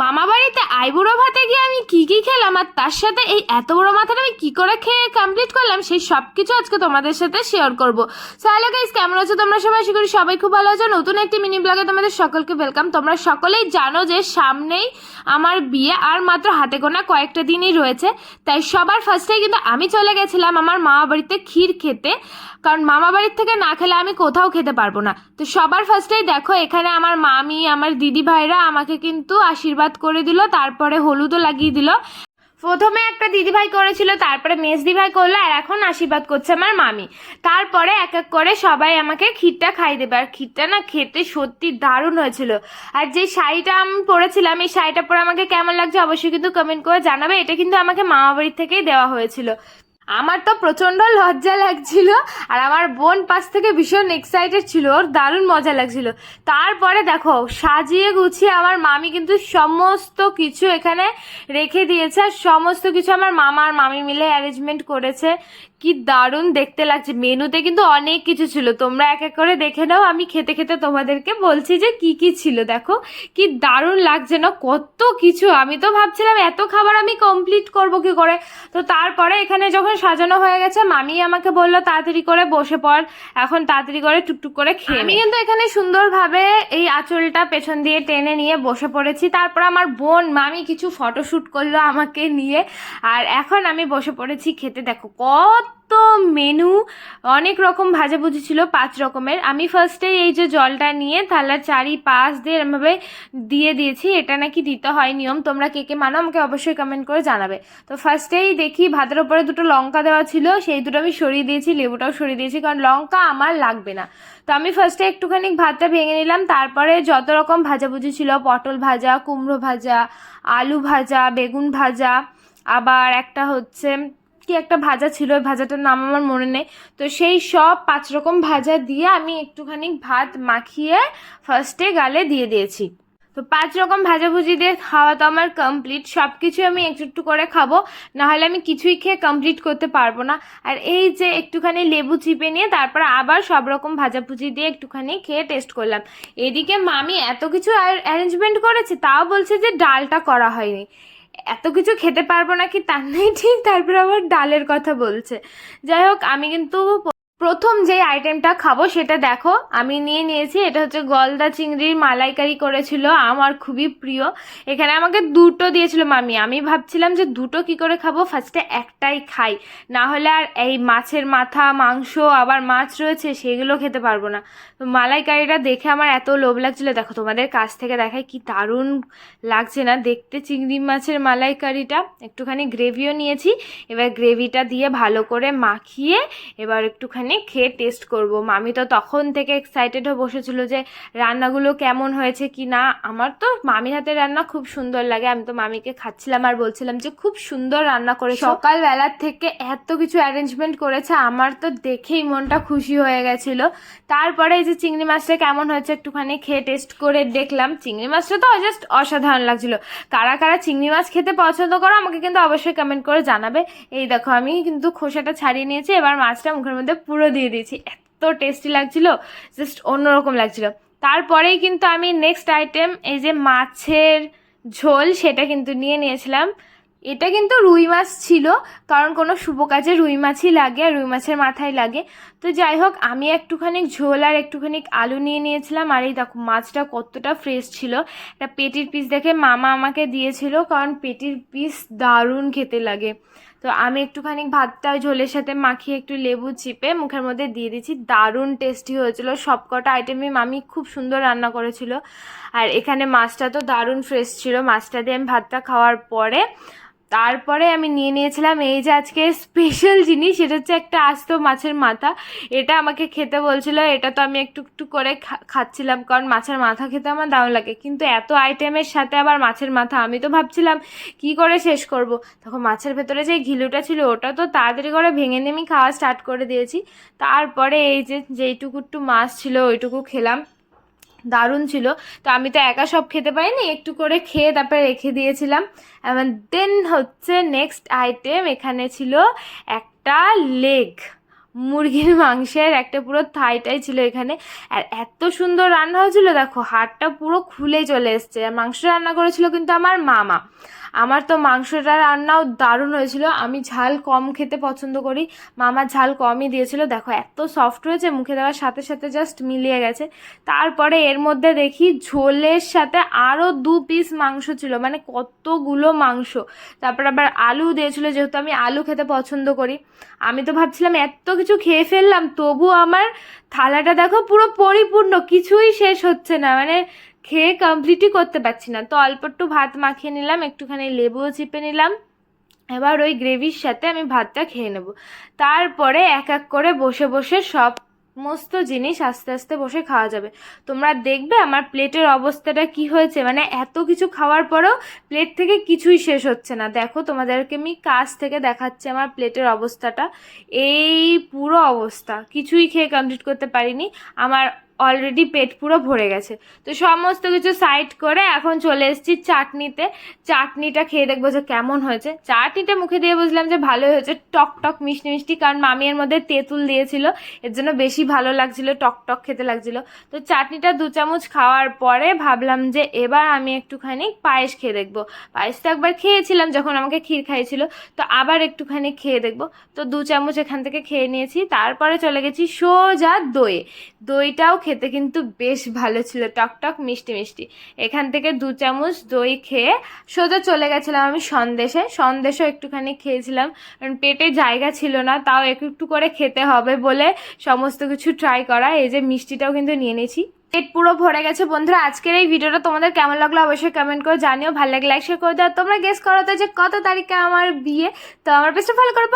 মামা বাড়িতে আইবুড়ো ভাতে গিয়ে আমি কি কি খেলাম আর তার সাথে এই এত বড় মাথাটা আমি কি করে খেয়ে কমপ্লিট করলাম, সেই সব কিছু আজকে তোমাদের সাথে শেয়ার করব। সো হ্যালো গাইস কেমন আছো তোমরা সবাই? আশা করি সবাই খুব ভালো আছো। নতুন একটি মিনি ব্লগে তোমাদের সকলকে ওয়েলকাম তোমরা সকলেই জানো যে সামনেই আমার বিয়ে আর মাত্র হাতে গোনা কয়েকটা দিনই রয়েছে। তাই সবার ফার্স্টে কিন্তু আমি চলে গেছিলাম আমার মামা বাড়িতে ক্ষীর খেতে। কারণ মামা বাড়ির থেকে না খেলে আমি কোথাও খেতে পারব না। তো সবার ফার্স্টেই দেখো, এখানে আমার মামি, আমার দিদি ভাইরা আমাকে কিন্তু আশীর্বাদ করে দিল, তারপরে হলুদও লাগিয়ে দিল। প্রথমে একটা দিদিভাই করেছিল, তারপরে মেজ দিভাই করল, আর এখন আশীর্বাদ করছে আমার মামি। তারপরে এক এক করে সবাই আমাকে ক্ষীরটা খাই দেবে। আর ক্ষীরটা না খেতে সত্যি দারুণ হয়েছিল। আর যে শাড়িটা আমি পরেছিলাম, এই শাড়িটা পরে আমাকে কেমন লাগছে অবশ্যই কিন্তু কমেন্ট করে জানাবে। এটা কিন্তু আমাকে মামা বাড়ির থেকেই দেওয়া হয়েছিল। আমার তো প্রচণ্ড লজ্জা লাগছিল আর আমার বোন পাশ থেকে ভীষণ এক্সাইটেড ছিল, ওর দারুণ মজা লাগছিল। তারপরে দেখো, সাজিয়ে গুছিয়ে আমার মামি কিন্তু সমস্ত কিছু এখানে রেখে দিয়েছে আর সমস্ত কিছু আমার মামা আর মামি মিলে অ্যারেঞ্জমেন্ট করেছে। কি দারুণ দেখতে লাগছে। মেনুতে কিন্তু অনেক কিছু ছিল। তোমরা এক এক করে দেখে নাও, আমি খেতে খেতে তোমাদেরকে বলছি যে কি কি ছিল, দেখো। কি দারুণ লাগছে না, কত কিছু। আমি তো ভাবছিলাম এত খাবার আমি কমপ্লিট করব কি করে। তো তারপরে এখানে যখন সাজানো হয়ে গেছে। মামি আমাকে বলল তাড়াতাড়ি করে বসে পড়। এখন তাড়াতাড়ি করে টুকটুক করে খেয়ে আমি কিন্তু এখানে সুন্দরভাবে এই আঁচলটা পেছন দিয়ে টেনে নিয়ে বসে পড়েছি। তারপর আমার বোন মামি কিছু ফটোশ্যুট করল আমাকে নিয়ে। আর এখন আমি বসে পড়েছি খেতে। দেখো কত মেনু অনেক রকম ভাজাভুজি ছিল, পাঁচ রকমের। আমি ফার্স্টে এই যে জলটা নিয়ে থালার চারি পাঁচ দিয়ে এরমভাবে দিয়ে দিয়েছি, এটা নাকি দিতে হয় নিয়ম, তোমরা কে কে মানো আমাকে অবশ্যই কমেন্ট করে জানাবে। তো ফার্স্টেই দেখি ভাতের ওপরে দুটো লঙ্কা দেওয়া ছিল, সেই দুটো আমি সরিয়ে দিয়েছি, লেবুটাও সরিয়ে দিয়েছি, কারণ লঙ্কা আমার লাগবে না। তো আমি ফার্স্টে একটুখানি ভাতটা ভেঙে নিলাম, তারপরে যত রকম ভাজাভুজি ছিল, পটল ভাজা, কুমড়ো ভাজা, আলু ভাজা, বেগুন ভাজা, আবার একটা হচ্ছে কি একটা ভাজা ছিল, ওই ভাজাটার নাম আমার মনে নেই। তো সেই সব পাঁচ রকম ভাজা দিয়ে আমি একটুখানি ভাত মাখিয়ে ফার্স্টে গালে দিয়ে দিয়েছি। তো পাঁচ রকম ভাজাভুজি দিয়ে খাওয়া তো আমার কমপ্লিট সব কিছু আমি একটু একটু করে খাব, নাহলে আমি কিছুই খেয়ে কমপ্লিট করতে পারব না। আর এই যে একটুখানি লেবু চিপে নিয়ে তারপর আবার সব রকম ভাজাভুজি দিয়ে একটুখানি খেয়ে টেস্ট করলাম। এদিকে মামি এত কিছু অ্যারেঞ্জমেন্ট করেছে, তাও বলছে যে ডালটা করা হয়নি। এত কিছু খেতে পারব নাকি তার নেই? ঠিক, তারপরে আবার ডালের কথা বলছে। যাই হোক, আমি কিন্তু প্রথম যে আইটেমটা খাব সেটা দেখো। আমি নিয়ে নিয়েছি, এটা হচ্ছে গলদা চিংড়ির মালাইকারি করেছিল, আমার খুবই প্রিয়। এখানে আমাকে দুটো দিয়েছিল মামি। আমি ভাবছিলাম যে দুটো কি করে খাব ফার্স্টে একটাই খাই। না হলে আর এই মাছের মাথা, মাংস, আবার মাছ রয়েছে, সেগুলো খেতে পারব না। তো মালাইকারিটা দেখে আমার এত লোভ লাগছিল। দেখো, তোমাদের কাছ থেকে দেখায় কি দারুণ লাগছে না। দেখতে চিংড়ি মাছের মালাইকারিটা। একটুখানি গ্রেভিও নিয়েছি, এবার গ্রেভিটা দিয়ে ভালো করে মাখিয়ে, এবার একটুখানি খেয়ে টেস্ট করব। মামি তো তখন থেকে এক্সাইটেড হয়ে বসেছিল যে, রান্নাগুলো কেমন হয়েছে কি না আমার তো মামির হাতের রান্না খুব সুন্দর লাগে। আমি তো মামিকে খাচ্ছিলাম আর বলছিলাম যে, খুব সুন্দর রান্না করে সকালবেলার থেকে এত কিছু অ্যারেঞ্জমেন্ট করেছে, আমার তো দেখেই মনটা খুশি হয়ে গেছিল। তারপরে এই যে চিংড়ি মাছটা কেমন হয়েছে একটুখানি খেয়ে টেস্ট করে দেখলাম। চিংড়ি মাছটা তো জাস্ট অসাধারণ লাগছিল। কারা কারা চিংড়ি মাছ খেতে পছন্দ করো, আমাকে কিন্তু অবশ্যই কমেন্ট করে জানাবে। এই দেখো, আমি কিন্তু খোসাটা ছাড়িয়ে নিয়েছি। এবার মাছটা মুখের মধ্যে পুরো দিয়ে দিয়েছি। এত টেস্টি লাগছিল জাস্ট অন্যরকম লাগছিল। তারপরেই কিন্তু আমি নেক্সট আইটেম এই যে মাছের ঝোল, সেটা কিন্তু নিয়ে নিয়েছিলাম। এটা কিন্তু রুই মাছ ছিল, কারণ কোনো শুভ কাজে রুই মাছই লাগে, আর রুই মাছের মাথায় লাগে। তো যাই হোক, আমি একটুখানি ঝোল আর একটুখানি আলু নিয়ে নিয়েছিলাম, আর এই দেখো মাছটা কতটা ফ্রেশ ছিল। একটা পেটির পিস দেখে মামা আমাকে দিয়েছিল, কারণ পেটির পিস দারুণ খেতে লাগে। তো আমি একটুখানি ভাতটা ঝোলের সাথে মাখিয়ে একটু লেবু চিপে মুখের মধ্যে দিয়ে দিচ্ছি দারুণ টেস্টি হয়েছিল। সবকটা আইটেমই মামি খুব সুন্দর রান্না করেছিল। আর এখানে মাছটা তো দারুণ ফ্রেশ ছিল। মাছটা দিয়ে আমি ভাতটা খাওয়ার পরে তারপরে আমি নিয়ে নিয়েছিলাম এই যে আজকে স্পেশাল জিনিস এটা হচ্ছে একটা আস্ত মাছের মাথা। এটা আমাকে খেতে বলছিল, এটা তো আমি একটু একটু করে খাচ্ছিলাম, কারণ মাছের মাথা খেতে আমার দারুণ লাগে। কিন্তু এত আইটেমের সাথে আবার মাছের মাথা, আমি তো ভাবছিলাম কি করে শেষ করব? তখন মাছের ভেতরে যে ঘিলুটা ছিল, ওটা তো তাড়াতাড়ি করে ভেঙে নিয়ে আমি খাওয়া স্টার্ট করে দিয়েছি। তারপরে এই যে যেইটুকু একটু মাছ ছিল, ওইটুকু খেলাম। দারুণ ছিল। তো আমি তো একা সব খেতে পারিনি, একটু করে খেয়ে তারপরে রেখে দিয়েছিলাম। দেন হচ্ছে নেক্সট আইটেম এখানে ছিল একটা লেগ মুরগির মাংসের একটা পুরো থাইটাই ছিল এখানে। আর এত সুন্দর রান্না হয়েছিল, দেখো, হাড়টা পুরো খুলে চলে এসছে। আর মাংস রান্না করেছিল কিন্তু আমার মামা। আমার তো মাংসটা রান্নাও দারুণ হয়েছিল। আমি ঝাল কম খেতে পছন্দ করি। মামা ঝাল কমই দিয়েছিল। দেখো, এত সফট হয়েছে, মুখে দেওয়ার সাথে সাথে জাস্ট মিলিয়ে গেছে। তারপরে এর মধ্যে দেখি ঝোলের সাথে আরও দু পিস মাংস ছিল মানে কতগুলো মাংস। তারপর আবার আলু দিয়েছিল, যেহেতু আমি আলু খেতে পছন্দ করি। আমি তো ভাবছিলাম এত কিছু খেয়ে ফেললাম, তবু আমার থালাটা দেখো পুরো পরিপূর্ণ, কিছুই শেষ হচ্ছে না। মানে খেয়ে কমপ্লিটই করতে পারছি না। তো অল্প একটু ভাত মাখিয়ে নিলাম, একটুখানি লেবুও চিপে নিলাম। এবার ওই গ্রেভির সাথে আমি ভাতটা খেয়ে নেব। তারপরে এক এক করে বসে বসে সব সমস্ত জিনিস আস্তে আস্তে বসে খাওয়া যাবে। তোমরা দেখবে আমার প্লেটের অবস্থাটা কি হয়েছে। মানে এত কিছু খাওয়ার পরেও প্লেট থেকে কিছুই শেষ হচ্ছে না। দেখো, তোমাদেরকে আমি কাছ থেকে দেখাচ্ছি আমার প্লেটের অবস্থাটা। এই পুরো অবস্থা। কিছুই খেয়ে কমপ্লিট করতে পারিনি। আমার অলরেডি পেট পুরো ভরে গেছে। তো সমস্ত কিছু সাইড করে এখন চলে এসেছি চাটনিতে। চাটনিটা খেয়ে দেখব যে কেমন হয়েছে। চাটনিটা মুখে দিয়ে বুঝলাম যে ভালো হয়েছে। টক টক মিষ্টি মিষ্টি, কারণ মামি মধ্যে তেঁতুল দিয়েছিল। এর জন্য বেশি ভালো লাগছিল, টক টক খেতে লাগছিল। তো চাটনিটা দু চামচ খাওয়ার পরে ভাবলাম যে এবার আমি একটুখানি পায়েস খেয়ে দেখব। পায়েস তো একবার খেয়েছিলাম যখন আমাকে ক্ষীর খাইছিল তো আবার একটুখানি খেয়ে দেখব। তো দু চামচ এখান থেকে খেয়ে নিয়েছি। তারপরে চলে গেছি সোজা দই। দইটাও খেতে কিন্তু বেশ ভালো ছিল। টক টক, মিষ্টি মিষ্টি। এখান থেকে দু চামচ দই খেয়ে সোজা চলে গেছিলাম আমি সন্দেশে। সন্দেশও একটুখানি খেয়েছিলাম। কারণ পেটে জায়গা ছিল না, তাও একটু একটু করে খেতে হবে বলে সমস্ত কিছু ট্রাই করা। এই যে মিষ্টিটাও কিন্তু নিয়ে নিয়েছি। পেট পুরো ভরে গেছে। বন্ধুরা, আজকের এই ভিডিওটা তোমাদের কেমন লাগল অবশ্যই কমেন্ট করে জানিও। ভালো লাগে লাইক শেয়ার করে দাও। তোমরা গেস করো তো যে কত তারিখে আমার বিয়ে। তো আমার পেজটা ফলো করো।